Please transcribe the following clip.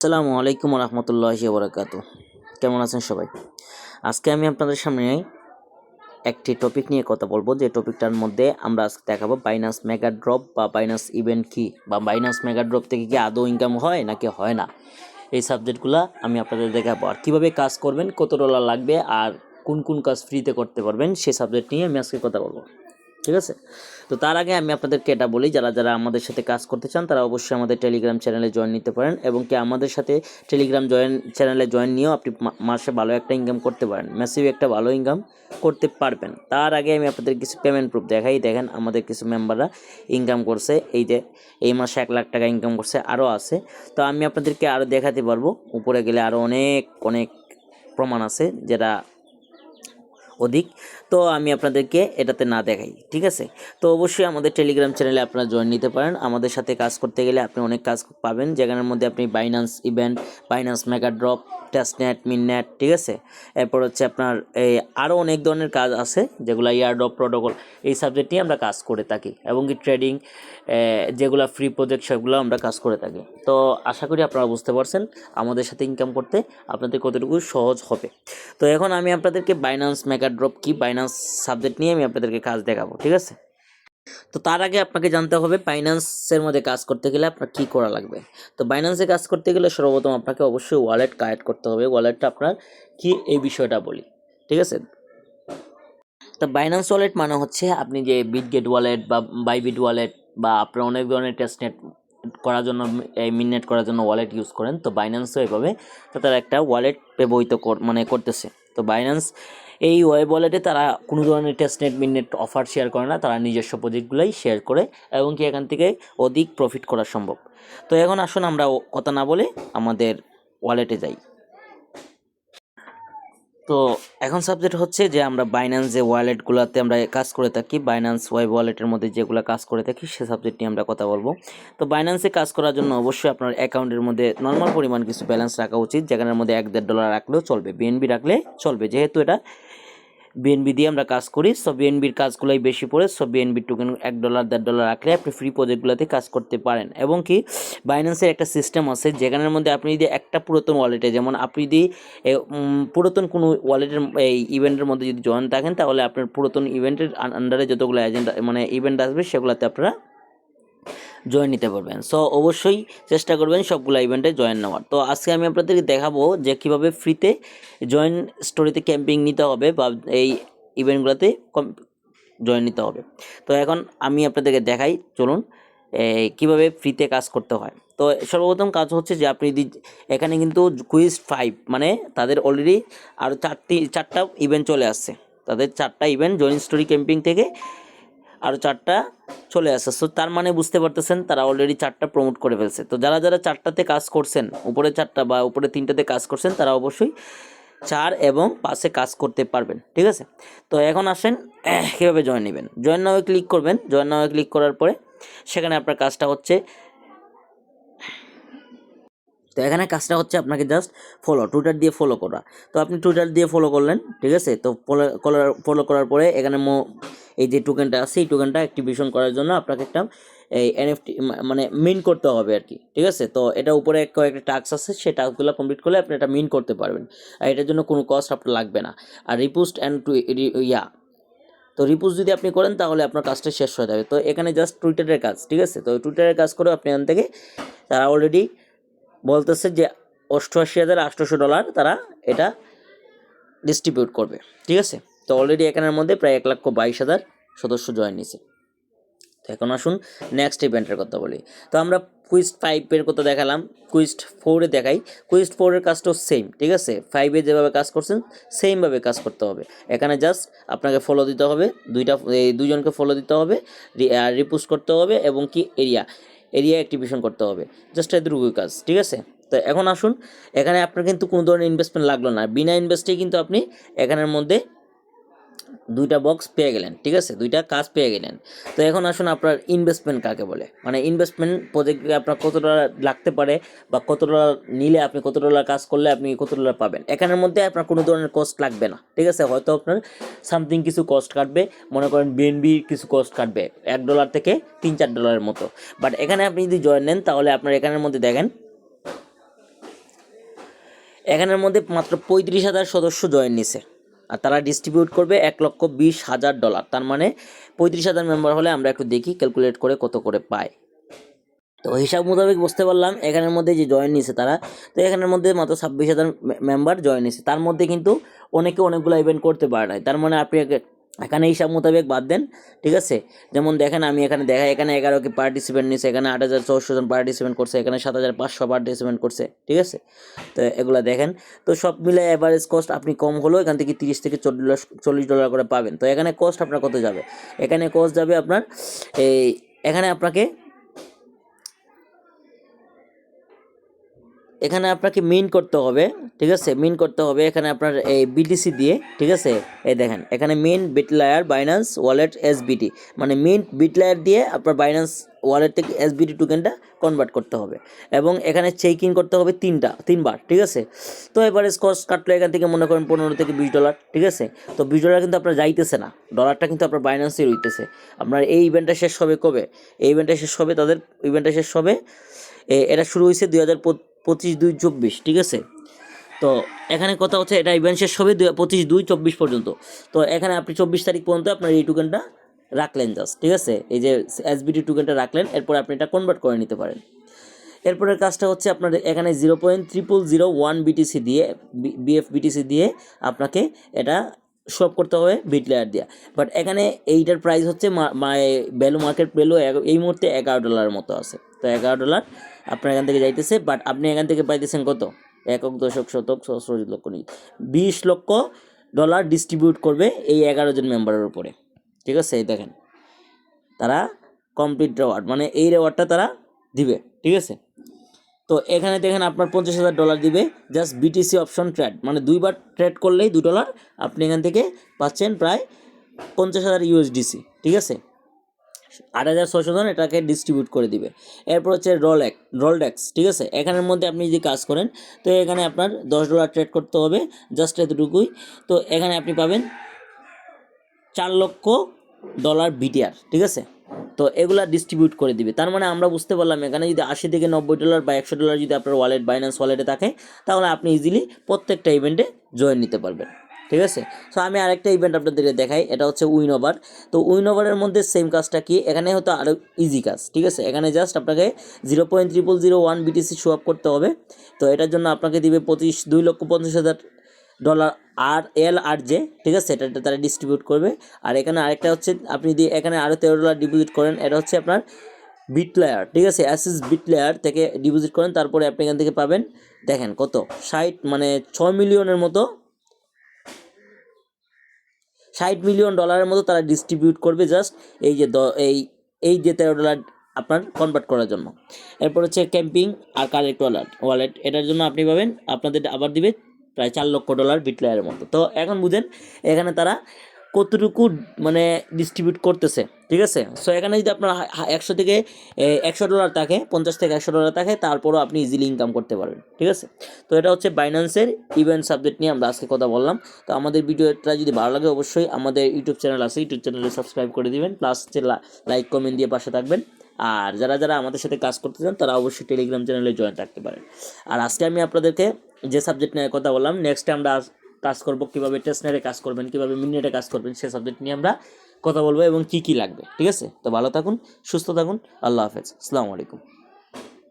আসসালামু আলাইকুম রহমতুল্লাহি বরাকাত কেমন আছেন সবাই? আজকে আমি আপনাদের সামনে একটি টপিক নিয়ে কথা বলব। যে টপিকটার মধ্যে আমরা আজকে দেখাবো বাইনান্স মেগা ড্রপ বা বাইনান্স ইভেন্ট কি? বা বাইনান্স মেগা ড্রপ থেকে কি আদৌ ইনকাম হয় নাকি হয় না? এই সাবজেক্টগুলো আমি আপনাদের দেখাবো। আর কীভাবে কাজ করবেন, কত ডলার লাগবে, আর কোন কোন কাজ ফ্রিতে করতে পারবেন সেই সাবজেক্ট নিয়ে আমি আজকে কথা বলব। ঠিক আছে? তো তার আগে আমি আপনাদেরকে এটা বলি, যারা যারা আমাদের সাথে কাজ করতে চান, তারা অবশ্যই আমাদের টেলিগ্রাম চ্যানেলে জয়েন নিতে পারেন এবং কি আমাদের সাথে টেলিগ্রাম জয়েন চ্যানেলে জয়েন নিয়েও আপনি মাসে ভালো একটা ইনকাম করতে পারেন ম্যাসিভ একটা ভালো ইনকাম করতে পারবেন। তার আগে আমি আপনাদের কিছু পেমেন্ট প্রুফ দেখাই, দেখেন আমাদের কিছু মেম্বাররা ইনকাম করছে, এই যে, এই মাসে এক লাখ টাকা ইনকাম করছে আরও আছে। তো আমি আপনাদেরকে আরও দেখাতে পারব, উপরে গেলে আরও অনেক অনেক প্রমাণ আছে, যেটা অধিক। তো আমি আপনাদেরকে এটাতে না দেখাই, ঠিক আছে? তো অবশ্যই আমাদের টেলিগ্রাম চ্যানেলে আপনারা জয়েন নিতে পারেন। আমাদের সাথে কাজ করতে গেলে আপনি অনেক কাজ পাবেন, যেখানের মধ্যে আপনি Binance event Binance mega drop testnet mainnet ঠিক আছে? এরপর হচ্ছে আপনার এই আরও অনেক ধরনের কাজ আছে, যেগুলো ইয়ার ড্রপ প্রোটোকল এই সাবজেক্ট নিয়ে আমরা কাজ করে থাকি এবং কি ট্রেডিং যেগুলো ফ্রি প্রজেক্ট সেগুলো আমরা কাজ করে থাকি। তো আশা করি আপনারা বুঝতে পারছেন আমাদের সাথে ইনকাম করতে আপনাদের কতটুকু সহজ হবে। তো এখন আমি আপনাদেরকে বাইনান্স মেগা ড্রপ কি বাইনান্স সাবজেক্ট নিয়ে আমি আপনাদেরকে কাজ দেখাবো, ঠিক আছে? তো তার আগে আপনাকে জানতে হবে বাইন্যান্সের মধ্যে কাজ করতে গেলে আপনার কী করা লাগবে? তো বাইন্যান্সে কাজ করতে গেলে সর্বপ্রথম আপনাকে অবশ্যই ওয়ালেট কালেক্ট করতে হবে। ওয়ালেটটা আপনার কি? এই বিষয়টা বলি, ঠিক আছে? তো বাইন্যান্স ওয়ালেট মানে হচ্ছে আপনি যে বিটগেট ওয়ালেট বা বাইবিট ওয়ালেট বা আপনার অনেক ধরনের টেস্টনেট করার জন্য, এই মিননেট করার জন্য ওয়ালেট ইউজ করেন। তো বাইন্যান্সও এভাবে তো তারা একটা ওয়ালেট ব্যবহৃত মানে করতেছে। তো বাইন্যান্স এই ওয়েব ওয়ালেটে তারা কোনো ধরনের টেস্টনেট মিননেট অফার শেয়ার করে না, তারা নিজস্ব প্রজেক্টগুলোই শেয়ার করে এবং কি এখান থেকে অধিক প্রফিট করা সম্ভব। তো এখন আসুন আমরা কথা না বলে আমাদের ওয়ালেটে যাই। তো এখন সাবজেক্ট হচ্ছে যে আমরা বাইন্যান্স যে ওয়ালেটগুলোতে আমরা কাজ করে থাকি বাইন্যান্স ওয়াই ওয়ালেটের মধ্যে যেগুলো কাজ করে থাকি, সে সাবজেক্ট নিয়ে আমরা কথা বলব। তো বাইন্যান্সে কাজ করার জন্য অবশ্যই আপনার অ্যাকাউন্টের মধ্যে নর্মাল পরিমাণ কিছু ব্যালেন্স রাখা উচিত, যেখানের মধ্যে এক দেড় ডলার রাখলেও চলবে বিএনবি রাখলে চলবে, যেহেতু এটা বিএনবি দিয়ে আমরা কাজ করি। সো বিএনবির কাজগুলোই বেশি পড়ে। সো বিএনবির টোকেন এক ডলার দেড় ডলার রাখলে আপনি ফ্রি প্রজেক্টগুলোতে কাজ করতে পারেন। এবং কি বাইন্যান্সের একটা সিস্টেম আছে, যেখানের মধ্যে আপনি যদি একটা পুরাতন ওয়ালেটে যেমন আপনি যদি পুরাতন কোনো ওয়ালেটের এই ইভেন্টের মধ্যে যদি জয়েন থাকেন, তাহলে আপনার পুরাতন ইভেন্টের আন্ডারে যতগুলো এজেন্ট মানে ইভেন্ট আসবে, সেগুলোতে আপনারা জয়েন নিতে পারবেন। সো অবশ্যই চেষ্টা করবেন সবগুলো ইভেন্টে জয়েন নেওয়ার। তো আজকে আমি আপনাদেরকে দেখাবো যে কীভাবে ফ্রিতে জয়েন স্টোরিতে ক্যাম্পিং নিতে হবে বা এই ইভেন্টগুলোতে জয়েন নিতে হবে। তো এখন আমি আপনাদেরকে দেখাই, চলুন কীভাবে ফ্রিতে কাজ করতে হয়। তো সর্বপ্রথম কাজ হচ্ছে যে আপনি যদি এখানে কিন্তু কুইজ ফাইভ মানে তাদের অলরেডি আরও চারটি, চারটা ইভেন্ট চলে আসছে। তাদের চারটা ইভেন্ট জয়েন স্টোরি ক্যাম্পিং থেকে আরও চারটা চলে আসে। সো তার মানে বুঝতে পারতেছেন তারা অলরেডি চারটা প্রমোট করে ফেলছে। তো যারা যারা চারটাতে কাজ করছেন, উপরে চারটা বা উপরে তিনটাতে কাজ করছেন, তারা অবশ্যই চার এবং পাশে কাজ করতে পারবেন। ঠিক আছে? তো এখন আসেন, কীভাবে জয়েন নেবেন? জয়েন নাও ক্লিক করবেন। জয়েন নাও ক্লিক করার পরে সেখানে আপনার কাজটা হচ্ছে তো এখানে কাজটা হচ্ছে আপনাকে জাস্ট ফলো টুইটার দিয়ে ফলো করা। তো আপনি টুইটার দিয়ে ফলো করলেন, ঠিক আছে? তো ফলো করার ফলো করার পরে এখানে মো, এই যে টোকেনটা আছে, এই টোকেনটা অ্যাক্টিভেশন করার জন্য আপনাকে একটা, এই এনএফটি মানে মিন করতে হবে আর কি, ঠিক আছে? তো এটা উপরে কয়েকটা টাস্ক আছে, সেই টাস্কগুলো কমপ্লিট করলে আপনি এটা মিন করতে পারবেন। আর এটার জন্য কোনো কস্ট আপনার লাগবে না। আর রিপোস্ট অ্যান্ড টু ইয়া, তো রিপোজ যদি আপনি করেন তাহলে আপনার কাজটা শেষ হয়ে যাবে। তো এখানে জাস্ট টুইটারের কাজ, ঠিক আছে? তো টুইটারের কাজ করে আপনি এখান থেকে, তারা অলরেডি বলতেছে যে অষ্টআশি হাজার আটশোশো ডলার তারা এটা ডিস্ট্রিবিউট করবে। ঠিক আছে? তো অলরেডি এখানের মধ্যে প্রায় এক লক্ষ বাইশ হাজার সদস্য জয়েন নিয়েছে তো এখন আসুন নেক্সট ইভেন্টের কথা বলি। তো আমরা কুইস্ট ফাইভের কথা দেখালাম। কুইস্ট ফোরে দেখাই। কুইস্ট ফোরের কাজটাও সেম ঠিক আছে? ফাইভে যেভাবে কাজ করছেন সেমভাবে কাজ করতে হবে। এখানে জাস্ট আপনাকে ফলো দিতে হবে, দুইটা, এই দুজনকে ফলো দিতে হবে আর রিপোস্ট করতে হবে এবং কি এরিয়া এরিয়া অ্যাক্টিভেশন করতে হবে। জাস্ট এতটুকুই কাজ, ঠিক আছে? তো এখন আসুন, এখানে আপনার কিন্তু কোনো ধরনের ইনভেস্টমেন্ট লাগল না। বিনা ইনভেস্টেই কিন্তু আপনি এখানের মধ্যে দুইটা বক্স পেয়ে গেলেন, ঠিক আছে? দুইটা কাজ পেয়ে গেলেন। তো এখন আসুন আপনার ইনভেস্টমেন্ট কাকে বলে? মানে ইনভেস্টমেন্ট প্রজেক্টে আপনার কত ডলার লাগতে পারে বা কত ডলার নিলে আপনি কত ডলার কাজ করলে আপনি কত ডলার পাবেন? এখানের মধ্যে আপনার কোনো ধরনের কস্ট লাগবে না, ঠিক আছে? হয়তো আপনার সামথিং কিছু কস্ট কাটবে, মনে করেন বিএনবি কিছু কস্ট কাটবে, এক ডলার থেকে তিন, চার ডলারের মতো। বাট এখানে আপনি যদি জয়েন নেন, তাহলে আপনার এখানের মধ্যে দেখেন, এখানের মধ্যে মাত্র পঁয়ত্রিশ হাজার সদস্য জয়েন নিছে। আর তারা ডিস্ট্রিবিউট করবে এক লক্ষ বিশ হাজার ডলার তার মানে পঁয়ত্রিশ হাজার মেম্বার হলে আমরা একটু দেখি ক্যালকুলেট করে কত করে পায়। তো হিসাব মোতাবেক বুঝতে পারলাম, এখানের মধ্যে যে জয়েন নিছে তারা, তো এখানের মধ্যে মাত্র ছাব্বিশ হাজার মেম্বার জয়েন নিছে। তার মধ্যে কিন্তু অনেকে অনেকগুলো ইভেন্ট করতে পারে নাই। তার মানে আপনি এখানে হিসাব মোতাবেক বাদ দেন, ঠিক আছে? যেমন দেখেন, আমি এখানে দেখাই, এখানে এগারো কি পার্টিসিপেন্ট নিয়েছে এখানে আট হাজার ছশো জন পার্টিসিপেন্ট করছে, এখানে সাত হাজার পাঁচশো পার্টিসিপেন্ট করছে, ঠিক আছে? তো এগুলো দেখেন, তো সব মিলে অ্যাভারেজ কস্ট আপনি কম হলেও এখান থেকে তিরিশ থেকে চল্লিশ চল্লিশ ডলার করে পাবেন। তো এখানে কস্ট আপনার কত যাবে? এখানে কস্ট যাবে আপনার, এই, এখানে আপনাকে এখানে আপনাকে মিন করতে হবে, ঠিক আছে? মিন করতে হবে এখানে আপনার এই বিটিসি দিয়ে, ঠিক আছে? এই দেখেন, এখানে main Bitlayer Binance wallet SBT মানে মেন বিটলায়ার দিয়ে আপনার বাইন্যান্স ওয়ালেট থেকে এসবিটি টোকেনটা কনভার্ট করতে হবে। এবং এখানে চেক ইন করতে হবে তিনটা, তিনবার, ঠিক আছে? তো এবারে কস্ট কাটলো এখান থেকে মনে করেন পনেরো থেকে বিশ ডলার ঠিক আছে? তো বিশ ডলার কিন্তু আপনার যাইতেছে না ডলারটা কিন্তু আপনার বাইন্যান্সে রইতেছে। আপনার এই ইভেন্টটা শেষ হবে কবে? এই ইভেন্টটা শেষ হবে, তাদের ইভেন্টটা শেষ হবে এটা শুরু হয়েছে দুই হাজার পঁচিশ দুই চব্বিশ, ঠিক আছে? তো এখানে কথা হচ্ছে এটা ইভেন্ট শেষ হবে পঁচিশ দুই চব্বিশ পর্যন্ত। তো এখানে আপনি চব্বিশ তারিখ পর্যন্ত আপনার এই টোকেনটা রাখলেন জাস্ট ঠিক আছে? এই যে এসবিটি টোকেনটা রাখলেন, এরপর আপনি এটা কনভার্ট করে নিতে পারেন। এরপরের কাজটা হচ্ছে আপনার এখানে zero point triple zero one BTC দিয়ে বিএফ বিটিসি দিয়ে আপনাকে এটা শপ করতে হবে বিট লেয়ার দিয়ে। বাট এখানে এইটার প্রাইস হচ্ছে ভ্যালু মার্কেট ভ্যালু এই মুহূর্তে এগারো ডলারের মতো আছে। তো এগারো ডলার আপনার এখান থেকে যাইতেছে বাট আপনি এখান থেকে পাইতেছেন কত? একক, দশক, শতক, সহস্র লক্ষ নেই বিশ লক্ষ ডলার ডিস্ট্রিবিউট করবে এই এগারো জন মেম্বারের উপরে। ঠিক আছে, এই দেখেন। তারা কমপ্লিট রেওয়ার্ড মানে এই রেওয়ার্ডটা তারা দিবে। ঠিক আছে? তো এখানে দেখেন আপনার পঞ্চাশ হাজার ডলার দিবে জাস্ট বিটিসি অপশন ট্রেড মানে দুইবার ট্রেড করলেই দু ডলার আপনি এখান থেকে পাচ্ছেন প্রায় পঞ্চাশ হাজার ইউএসডিসি ঠিক আছে? আট হাজার ছশো জন এটাকে ডিস্ট্রিবিউট করে দিবে। এরপর হচ্ছে রোলেক রোলডেক্স ঠিক আছে? এখানের মধ্যে আপনি যদি কাজ করেন, তো এখানে আপনার দশ ডলার ট্রেড করতে হবে জাস্ট এতটুকুই। তো এখানে আপনি পাবেন চার লক্ষ ডলার বিটিআর ঠিক আছে? তো এগুলা ডিস্ট্রিবিউট করে দিবে। তার মানে আমরা বুঝতে পারলাম, এখানে যদি আশি থেকে নব্বই ডলার বা একশো ডলার যদি আপনার ওয়ালেট বাইন্যান্স ওয়ালেটে থাকে, তাহলে আপনি ইজিলি প্রত্যেকটা ইভেন্টে জয়েন নিতে পারবেন। ঠিক আছে? সো আমি আরেকটা ইভেন্ট আপনাদেরকে দেখাই, এটা হচ্ছে উইন ওভার তো উইন ওভারের মধ্যে সেম কাজটা কি? এখানে হয়তো আরও ইজি কাজ, ঠিক আছে? এখানে জাস্ট আপনাকে zero point triple zero one BTC show up করতে হবে। তো এটার জন্য আপনাকে দিবে পঁচিশ, দুই লক্ষ পঞ্চাশ হাজার ডলার আর এল আর জে ঠিক আছে? এটা তারা ডিস্ট্রিবিউট করবে। আর এখানে আরেকটা হচ্ছে, আপনি যদি এখানে আরও তেরো ডলার ডিপোজিট করেন, এটা হচ্ছে আপনার বিট লেয়ার ঠিক আছে? অ্যাসিস বিট লেয়ার থেকে ডিপোজিট করেন, তারপরে আপনি এখান থেকে পাবেন, দেখেন কত? ষাট মানে ছয় মিলিয়নের মতো ষাট মিলিয়ন ডলারের মতো তারা ডিস্ট্রিবিউট করবে জাস্ট এই যে এই এই যে তেরো ডলার আপনার কনভার্ট করার জন্য। এরপর হচ্ছে ক্যাম্পিং আর কারেক্ট ওয়ালেট ওয়ালেট এটার জন্য আপনি পাবেন, আপনাদের আবার দিবে প্রায় চার লক্ষ ডলার বিটলায়ারের মতো। তো এখন বুঝেন, এখানে তারা কতটুকু মানে ডিস্ট্রিবিউট করতেছে, ঠিক আছে? সো এখানে যদি আপনার একশো থেকে একশো ডলার থাকে পঞ্চাশ থেকে একশো ডলার থাকে তারপরও আপনি ইজিলি ইনকাম করতে পারবেন, ঠিক আছে? তো এটা হচ্ছে বাইন্যান্সের ইভেন্ট সাবজেক্ট নিয়ে আমরা আজকে কথা বললাম। তো আমাদের ভিডিওটা যদি ভালো লাগে অবশ্যই আমাদের ইউটিউব চ্যানেল আছে ইউটিউব চ্যানেলে সাবস্ক্রাইব করে দিবেন প্লাস হচ্ছে লাইক কমেন্ট দিয়ে পাশে থাকবেন। আর যারা যারা আমাদের সাথে কাজ করতে চান, তারা অবশ্যই টেলিগ্রাম চ্যানেলে জয়েন থাকতে পারেন। আর আজকে আমি আপনাদেরকে যে সাবজেক্ট নিয়ে কথা বললাম নেক্সটে আমরা কাজ করব, কীভাবে টেস্টনেটে কাজ করবেন, কীভাবে মিনিটে কাজ করবেন, সে সাবজেক্ট নিয়ে আমরা কথা বলব এবং কী কী লাগবে, ঠিক আছে? তো ভালো থাকুন, সুস্থ থাকুন, আল্লাহ হাফেজ, আসসালামু আলাইকুম।